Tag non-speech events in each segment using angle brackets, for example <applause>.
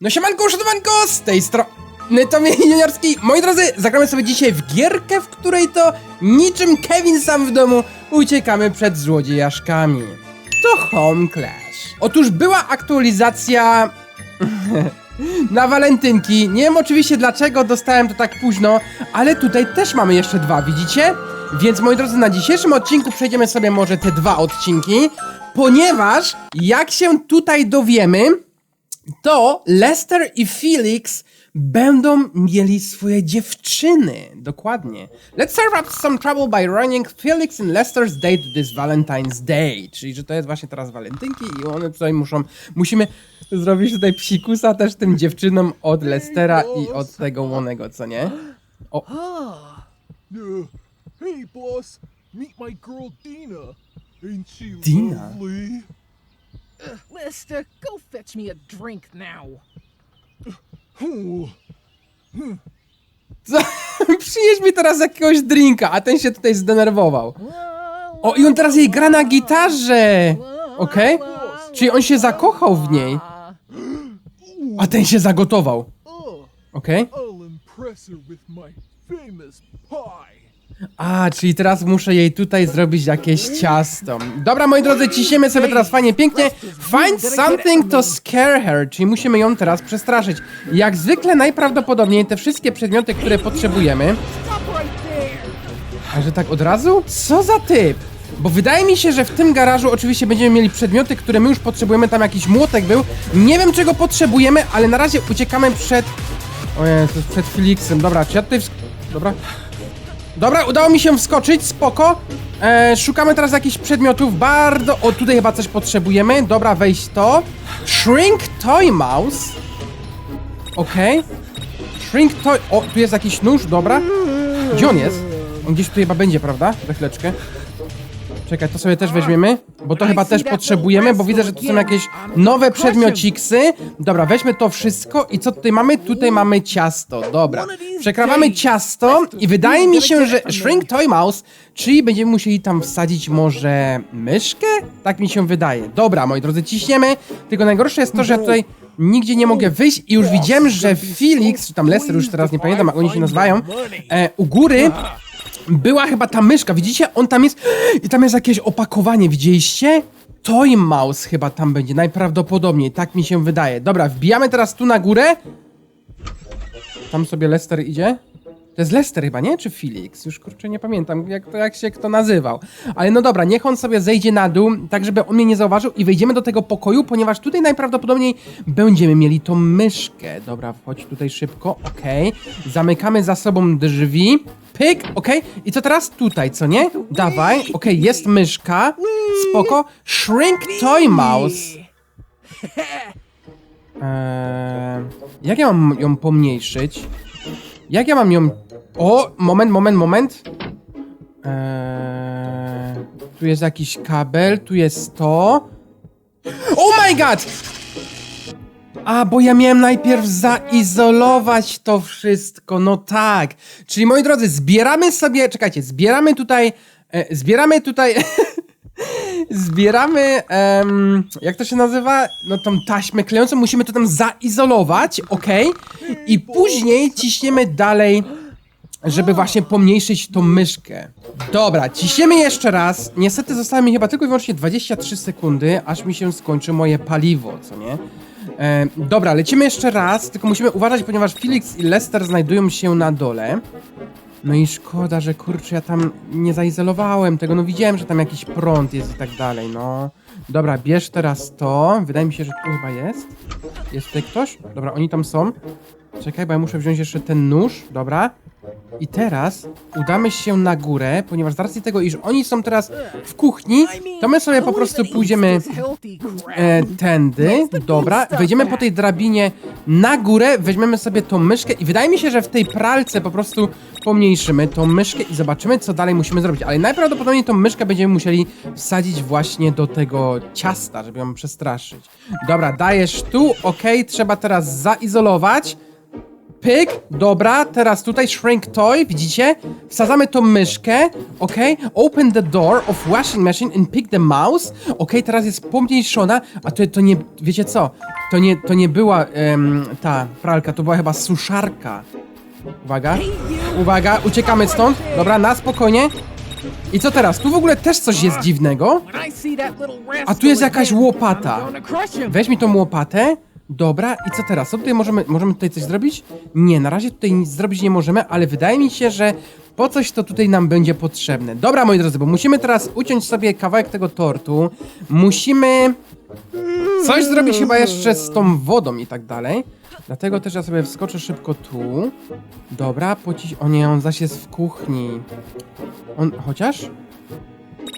No siemanko, szanowanko, z tej strony Tomy Juniorski. Moi drodzy, zagramy sobie dzisiaj w gierkę, w której to niczym Kevin sam w domu uciekamy przed złodziejaszkami. To Home Clash. Otóż była aktualizacja <laughs> na walentynki. Nie wiem oczywiście dlaczego dostałem to tak późno, ale tutaj też mamy jeszcze dwa, widzicie? Więc moi drodzy, na dzisiejszym odcinku przejdziemy sobie może te dwa odcinki, ponieważ jak się tutaj dowiemy, to Lester i Felix będą mieli swoje dziewczyny. Dokładnie. Let's serve up some trouble by running Felix and Lester's date this Valentine's Day. Czyli, że to jest właśnie teraz walentynki i one tutaj muszą, musimy zrobić tutaj psikusa też tym dziewczynom od Lestera i od tego łonego, co nie? O, Uh, hey, boss. Meet my girl Dina. Ain't she Dina? lovely? Lester, go fetch me a drink now. Co? <laughs> Przynieś mi teraz jakiegoś drinka, a ten się tutaj zdenerwował. O, i on teraz jej gra na gitarze! Okej? Czyli on się zakochał w niej. A ten się zagotował. oh, Okej? I'll impress her with my famous pie. A, czyli teraz muszę jej tutaj zrobić jakieś ciasto. Dobra, moi drodzy, ciśniemy sobie teraz fajnie, pięknie. Find something to scare her, czyli musimy ją teraz przestraszyć. Jak zwykle najprawdopodobniej te wszystkie przedmioty, które potrzebujemy... A że tak od razu? Co za typ? Bo wydaje mi się, że w tym garażu oczywiście będziemy mieli przedmioty, które my już potrzebujemy. Tam jakiś młotek był. Nie wiem czego potrzebujemy, ale na razie uciekamy przed... O Jezus, przed Felixem. Dobra, czy ja tutaj... Dobra. Dobra, udało mi się wskoczyć, spoko. E, szukamy teraz jakichś przedmiotów, bardzo... O, tutaj chyba coś potrzebujemy. Dobra, wejść to. Shrink Toy Mouse. Okej. Shrink Toy... O, tu jest jakiś nóż, dobra. Gdzie on jest? On gdzieś tutaj chyba będzie, prawda? Za chwileczkę. Czekaj, to sobie też weźmiemy, bo to chyba też potrzebujemy, bo widzę, że tu są jakieś nowe przedmiociksy. Dobra, weźmy to wszystko i co tutaj mamy? Tutaj mamy ciasto, dobra. Przekrawamy ciasto i wydaje mi się, że Shrink Toy Mouse, czyli będziemy musieli tam wsadzić może myszkę? Tak mi się wydaje. Dobra, moi drodzy, ciśniemy, tylko najgorsze jest to, że ja tutaj nigdzie nie mogę wyjść i już widziałem, że Felix, czy tam Lester, już teraz nie pamiętam jak oni się nazywają, e, u góry była chyba ta myszka, widzicie? On tam jest <gasps> i tam jest jakieś opakowanie, widzieliście? Toy Mouse chyba tam będzie, najprawdopodobniej, tak mi się wydaje. Dobra, wbijamy teraz tu na górę. Tam sobie Lester idzie. To jest Lester chyba, nie? Czy Felix? Już kurczę nie pamiętam, jak, jak się kto nazywał. Ale no dobra, niech on sobie zejdzie na dół, tak żeby on mnie nie zauważył i wejdziemy do tego pokoju, ponieważ tutaj najprawdopodobniej będziemy mieli tą myszkę. Dobra, wchodź tutaj szybko, okej. Zamykamy za sobą drzwi. Pyk, okej. I co teraz? Tutaj, co nie? Dawaj, okej, jest myszka. Spoko. Shrink Toy Mouse. Eee, jak ja mam ją pomniejszyć? Jak ja mam ją... O, moment, moment, moment. Eee, tu jest jakiś kabel, tu jest to. Oh my god! A, bo ja miałem najpierw zaizolować to wszystko, no tak. Czyli moi drodzy, zbieramy sobie, czekajcie, zbieramy tutaj, e, zbieramy tutaj, <laughs> zbieramy, jak to się nazywa? No tą taśmę klejącą, musimy to tam zaizolować, ok? I później ciśniemy dalej, żeby właśnie pomniejszyć tą myszkę. Dobra, ciśniemy jeszcze raz. Niestety zostały mi chyba tylko i wyłącznie 23 sekundy, aż mi się skończy moje paliwo, co nie? E, dobra, lecimy jeszcze raz, tylko musimy uważać, ponieważ Felix i Lester znajdują się na dole. No i szkoda, że kurczę, ja tam nie zaizolowałem tego, no widziałem, że tam jakiś prąd jest i tak dalej, no. Dobra, bierz teraz to, wydaje mi się, że tu chyba jest. Jest tutaj ktoś? Dobra, oni tam są. Czekaj, bo ja muszę wziąć jeszcze ten nóż, dobra. I teraz udamy się na górę, ponieważ z racji tego, iż oni są teraz w kuchni, to my sobie po prostu pójdziemy e, tędy, dobra, wejdziemy po tej drabinie na górę, weźmiemy sobie tą myszkę i wydaje mi się, że w tej pralce po prostu pomniejszymy tą myszkę i zobaczymy, co dalej musimy zrobić. Ale najprawdopodobniej tą myszkę będziemy musieli wsadzić właśnie do tego ciasta, żeby ją przestraszyć. Dobra, dajesz tu, ok, trzeba teraz zaizolować. Pyk, dobra, teraz tutaj shrink toy, widzicie? Wsadzamy tą myszkę, okej? Open the door of washing machine and pick the mouse. Okej, teraz jest pomniejszona, a to, to nie, wiecie co? To nie, to nie była ta pralka, to była chyba suszarka. Uwaga, uwaga, uciekamy stąd. Dobra, na spokojnie. I co teraz? Tu w ogóle też coś jest dziwnego. A tu jest jakaś łopata. Weź mi tą łopatę. Dobra, i co teraz? Co tutaj możemy, możemy tutaj coś zrobić? Nie, na razie tutaj nic zrobić nie możemy, ale wydaje mi się, że po coś to tutaj nam będzie potrzebne. Dobra, moi drodzy, bo musimy teraz uciąć sobie kawałek tego tortu. Musimy coś zrobić chyba jeszcze z tą wodą i tak dalej. Dlatego też ja sobie wskoczę szybko tu. Dobra, pocić... O nie, on zaś jest w kuchni. On... chociaż?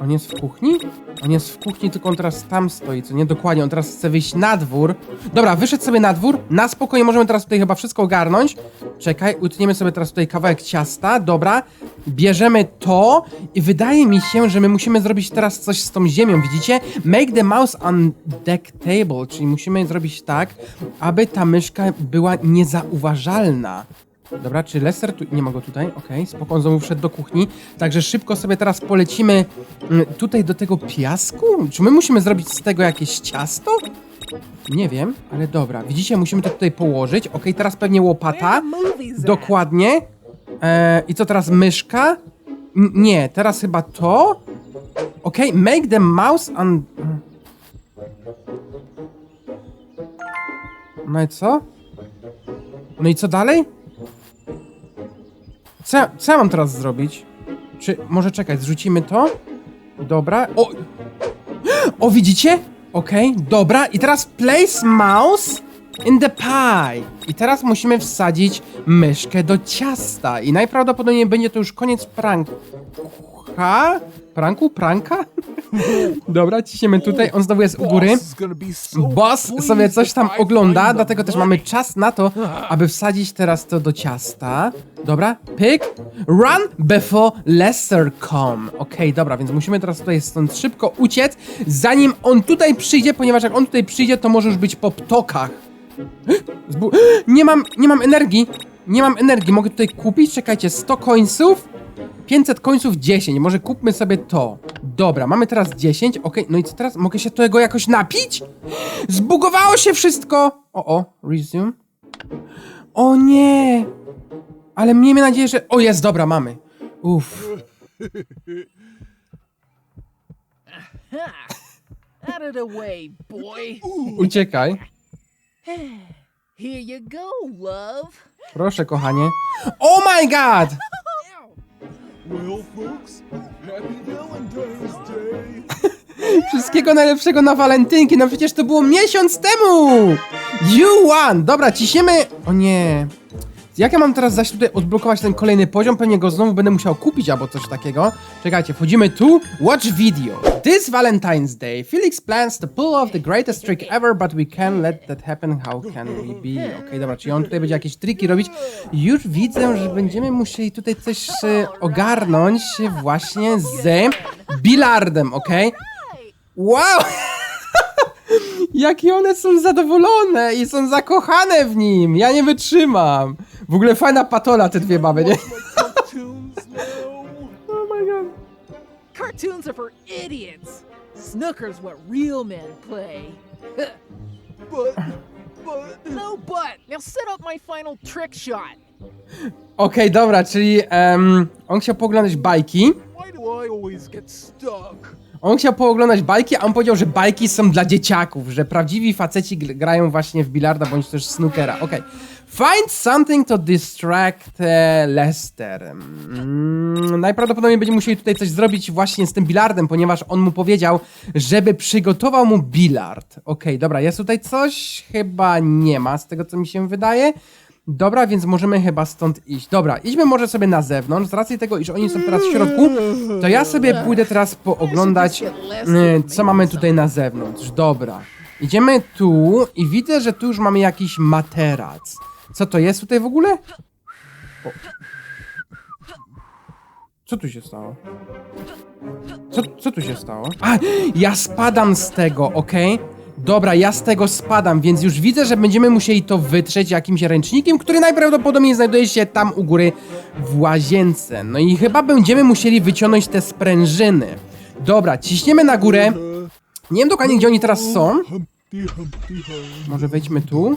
On jest w kuchni? On jest w kuchni, tylko on teraz tam stoi, co nie? Dokładnie, on teraz chce wyjść na dwór. Dobra, wyszedł sobie na dwór, na spokojnie możemy teraz tutaj chyba wszystko ogarnąć. Czekaj, utniemy sobie teraz tutaj kawałek ciasta, dobra. Bierzemy to i wydaje mi się, że my musimy zrobić teraz coś z tą ziemią, widzicie? Make the mouse undectable, czyli musimy zrobić tak, aby ta myszka była niezauważalna. Dobra, czy Lester tu... Nie ma go tutaj, okej, spoko, on znowu wszedł do kuchni. Także szybko sobie teraz polecimy mm, tutaj do tego piasku? Czy my musimy zrobić z tego jakieś ciasto? Nie wiem, ale dobra. Widzicie, musimy to tutaj położyć. Okej, teraz pewnie łopata. Dokładnie. E, I co teraz, myszka? N nie, teraz chyba to. Okej, make the mouse un... No i co? No i co dalej? Co, co ja mam teraz zrobić? Czy może czekać, zrzucimy to? Dobra. O! O, widzicie? Okej, dobra. I teraz place mouse in the pie. I teraz musimy wsadzić myszkę do ciasta. I najprawdopodobniej będzie to już koniec pranka. Pranku? Pranka? <laughs> Dobra, ciśniemy tutaj. On znowu jest u góry. Boss sobie coś tam ogląda, dlatego też mamy czas na to, aby wsadzić teraz to do ciasta. Dobra, pyk. Run before Lester come. Okej, dobra, więc musimy teraz tutaj stąd szybko uciec, zanim on tutaj przyjdzie, ponieważ jak on tutaj przyjdzie, to może już być po ptokach. <gasps> Zbu- <gasps> nie mam, nie mam energii. Nie mam energii. Mogę tutaj kupić? Czekajcie, 100 końców. 500 końców 10. Może kupmy sobie to. Dobra, mamy teraz 10. Okej, no i co teraz? Mogę się tego jakoś napić? Zbugowało się wszystko! O, o, resume. O nie! Ale miejmy nadzieję, że... O, jest, dobra, mamy. Uff. Out of the way, boy. Uciekaj. Here you go, love. Proszę, kochanie. Oh my god! <laughs> Wszystkiego najlepszego na walentynki, no przecież to było miesiąc temu! You won! Dobra, ciśniemy... O nie... Jak ja mam teraz zaś tutaj odblokować ten kolejny poziom? Pewnie go znowu będę musiał kupić albo coś takiego. Czekajcie, wchodzimy tu. Watch video. This Valentine's Day, Felix plans to pull off the greatest trick ever, but we can't let that happen. How can we be? Okej, dobra, czyli on tutaj będzie jakieś triki robić. Już widzę, że będziemy musieli tutaj coś e, ogarnąć właśnie z bilardem, okej? Wow! <laughs> Jakie one są zadowolone i są zakochane w nim! Ja nie wytrzymam! W ogóle fajna patola te dwie baby, nie? Oh my god. Cartoons are for idiots. Snooker's what real men play. But, but, no but. Now set up my final trick shot. Okej, dobra, czyli em, on chciał pooglądać bajki. why do I always get stuck? On chciał pooglądać bajki, a on powiedział, że bajki są dla dzieciaków, że prawdziwi faceci gr- grają właśnie w bilarda bądź też snookera. Okej. Find something to distract e, Lester. Mm, najprawdopodobniej będziemy musieli tutaj coś zrobić właśnie z tym bilardem, ponieważ on mu powiedział, żeby przygotował mu bilard. Okej, dobra, jest tutaj coś? Chyba nie ma, z tego co mi się wydaje. Dobra, więc możemy chyba stąd iść. Dobra, idźmy może sobie na zewnątrz. Z racji tego, iż oni są teraz w środku, to ja sobie pójdę teraz pooglądać, y, co mamy tutaj na zewnątrz. Dobra. Idziemy tu i widzę, że tu już mamy jakiś materac. Co to jest tutaj w ogóle? O. Co tu się stało? Co, co tu się stało? A, ja spadam z tego, okej? Dobra, ja z tego spadam, więc już widzę, że będziemy musieli to wytrzeć jakimś ręcznikiem, który najprawdopodobniej znajduje się tam u góry w łazience. No i chyba będziemy musieli wyciągnąć te sprężyny. Dobra, ciśniemy na górę. Nie wiem dokładnie, gdzie oni teraz są. Może wejdźmy tu.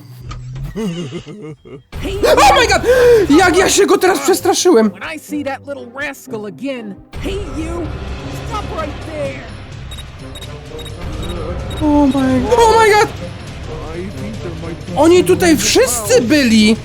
Oh my god! Jak ja się go teraz przestraszyłem! When I see that little rascal again, hey you, stop right there. Oh my god! Oh my god! Be Oni tutaj wszyscy byli!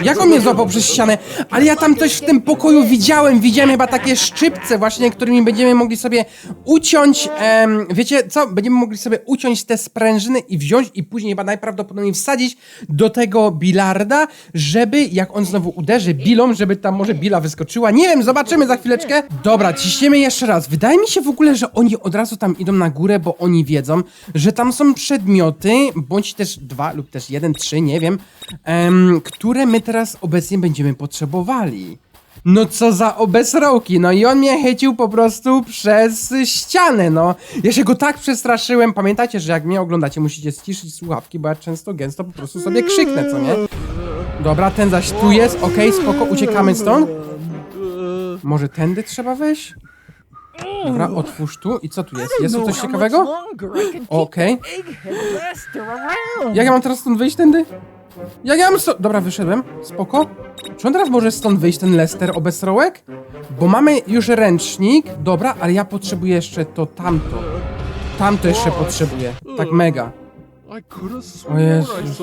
Jak on mnie złapał przez ścianę? Ale ja tam coś w tym pokoju widziałem. Widziałem chyba takie szczypce właśnie, którymi będziemy mogli sobie uciąć, em, wiecie co? Będziemy mogli sobie uciąć te sprężyny i wziąć i później chyba najprawdopodobniej wsadzić do tego bilarda, żeby jak on znowu uderzy bilą, żeby tam może bila wyskoczyła. Nie wiem, zobaczymy za chwileczkę. Dobra, ciśniemy jeszcze raz. Wydaje mi się w ogóle, że oni od razu tam idą na górę, bo oni wiedzą, że tam są przedmioty, bądź też dwa lub też jeden, trzy, nie wiem, em, które my teraz obecnie będziemy potrzebowali. No co za obesrołki, no i on mnie chycił po prostu przez ścianę, no. Ja się go tak przestraszyłem. Pamiętajcie, że jak mnie oglądacie, musicie ściszyć słuchawki, bo ja często gęsto po prostu sobie krzyknę, co nie? Dobra, ten zaś tu jest, okej, spoko, uciekamy stąd. Może tędy trzeba wejść? Dobra, otwórz tu i co tu jest? Jest tu coś ciekawego? Okej. around. Jak ja mam teraz stąd wyjść tędy? Jak ja mam stąd... Dobra, wyszedłem. Spoko. Czy on teraz może stąd wyjść, ten Lester obesrołek? Bo mamy już ręcznik. Dobra, ale ja potrzebuję jeszcze to tamto. Tamto jeszcze potrzebuję. Tak mega. O Jezus.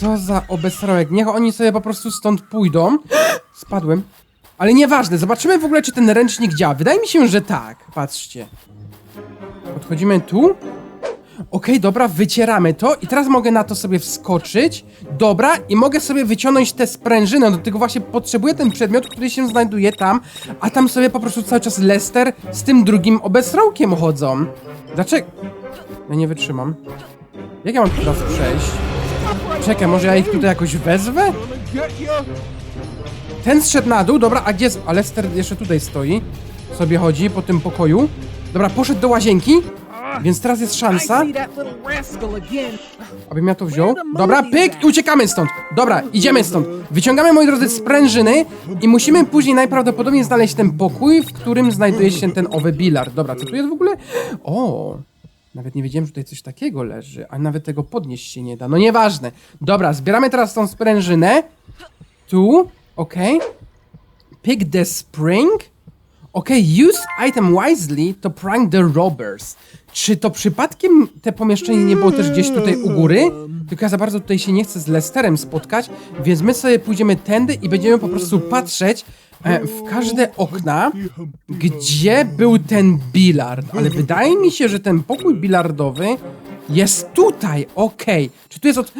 Co za obesrołek. Niech oni sobie po prostu stąd pójdą. <gasps> Spadłem. Ale nieważne, zobaczymy w ogóle, czy ten ręcznik działa. Wydaje mi się, że tak. Patrzcie. Podchodzimy tu. Okej, dobra, wycieramy to i teraz mogę na to sobie wskoczyć. Dobra, i mogę sobie wyciągnąć te sprężyny. Do tego właśnie potrzebuję ten przedmiot, który się znajduje tam, a tam sobie po prostu cały czas Lester z tym drugim obesrołkiem chodzą. Dlaczego? Ja nie wytrzymam. Jak ja mam teraz przejść? Czekaj, może ja ich tutaj jakoś wezwę? Ten zszedł na dół, dobra, a gdzie jest... A Lester jeszcze tutaj stoi. Sobie chodzi po tym pokoju. Dobra, poszedł do łazienki, więc teraz jest szansa, abym ja to wziął. Dobra, pyk i uciekamy stąd. Dobra, idziemy stąd. Wyciągamy, moi drodzy, sprężyny i musimy później najprawdopodobniej znaleźć ten pokój, w którym znajduje się ten owy bilard. Dobra, co tu jest w ogóle? O, nawet nie wiedziałem, że tutaj coś takiego leży, a nawet tego podnieść się nie da. No nieważne. Dobra, zbieramy teraz tą sprężynę. Tu, okej. Pick the spring. Okej, use item wisely to prank the robbers. Czy to przypadkiem te pomieszczenie nie było też gdzieś tutaj u góry? Tylko ja za bardzo tutaj się nie chcę z Lesterem spotkać, więc my sobie pójdziemy tędy i będziemy po prostu patrzeć e, w każde okna, gdzie był ten bilard. Ale wydaje mi się, że ten pokój bilardowy jest tutaj, okej. Czy tu jest od...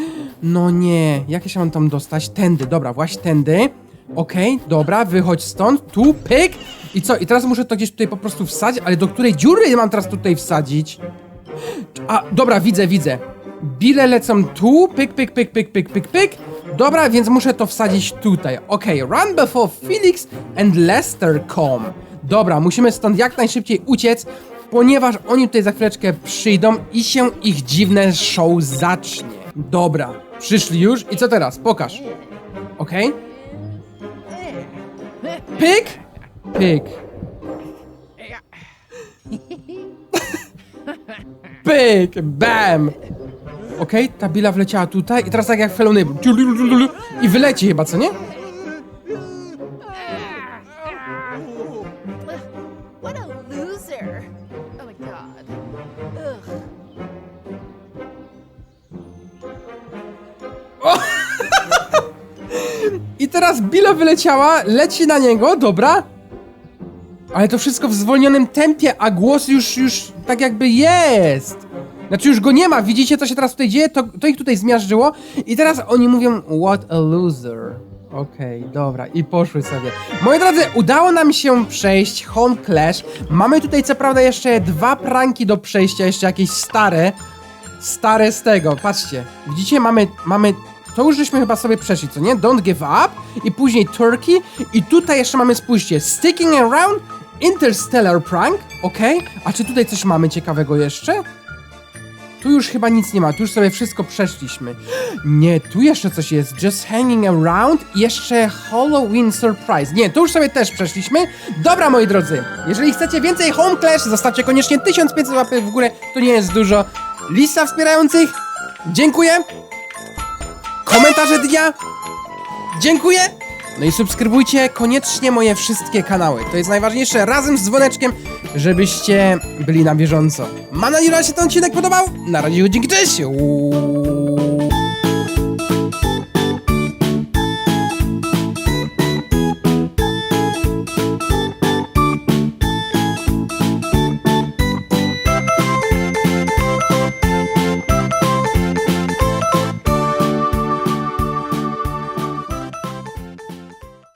No nie, jak ja się mam tam dostać? Tędy, dobra, właśnie tędy. Okej, dobra, wychodź stąd, tu, pyk. I co, i teraz muszę to gdzieś tutaj po prostu wsadzić, ale do której dziury mam teraz tutaj wsadzić? A, dobra, widzę, widzę. Bile lecą tu, pyk, pyk, pyk, pyk, pyk, pyk, pyk. Dobra, więc muszę to wsadzić tutaj. Okej, run before Felix and Lester come. Dobra, musimy stąd jak najszybciej uciec, ponieważ oni tutaj za chwileczkę przyjdą i się ich dziwne show zacznie. Dobra, przyszli już i co teraz? Pokaż. Okej? Pyk, pyk. Pyk, bam. Okej, ta bila wleciała tutaj i teraz tak jak felony i wyleci chyba, co nie? Teraz bila wyleciała, leci na niego, dobra. Ale to wszystko w zwolnionym tempie, a głos już, już tak jakby jest. Znaczy już go nie ma, widzicie co się teraz tutaj dzieje? To, to ich tutaj zmiażdżyło i teraz oni mówią what a loser. Okej, dobra, i poszły sobie. Moi drodzy, udało nam się przejść Home Clash. Mamy tutaj co prawda jeszcze dwa pranki do przejścia, jeszcze jakieś stare. Stare z tego, patrzcie. Widzicie, mamy, mamy, to już żeśmy chyba sobie przeszli, co nie? Don't give up i później Turkey i tutaj jeszcze mamy, spójrzcie, Sticking Around Interstellar Prank, okej. A czy tutaj coś mamy ciekawego jeszcze? Tu już chyba nic nie ma, tu już sobie wszystko przeszliśmy. Nie, tu jeszcze coś jest. Just hanging around i jeszcze Halloween Surprise. Nie, tu już sobie też przeszliśmy. Dobra, moi drodzy, jeżeli chcecie więcej Home Clash, zostawcie koniecznie 1500 łapek w górę, to nie jest dużo. Lista wspierających, dziękuję. Komentarze dnia, dziękuję. No i subskrybujcie koniecznie moje wszystkie kanały. To jest najważniejsze, razem z dzwoneczkiem, żebyście byli na bieżąco. Mam nadzieję, że się ten odcinek podobał. Na razie, dzięki, cześć! Uuu.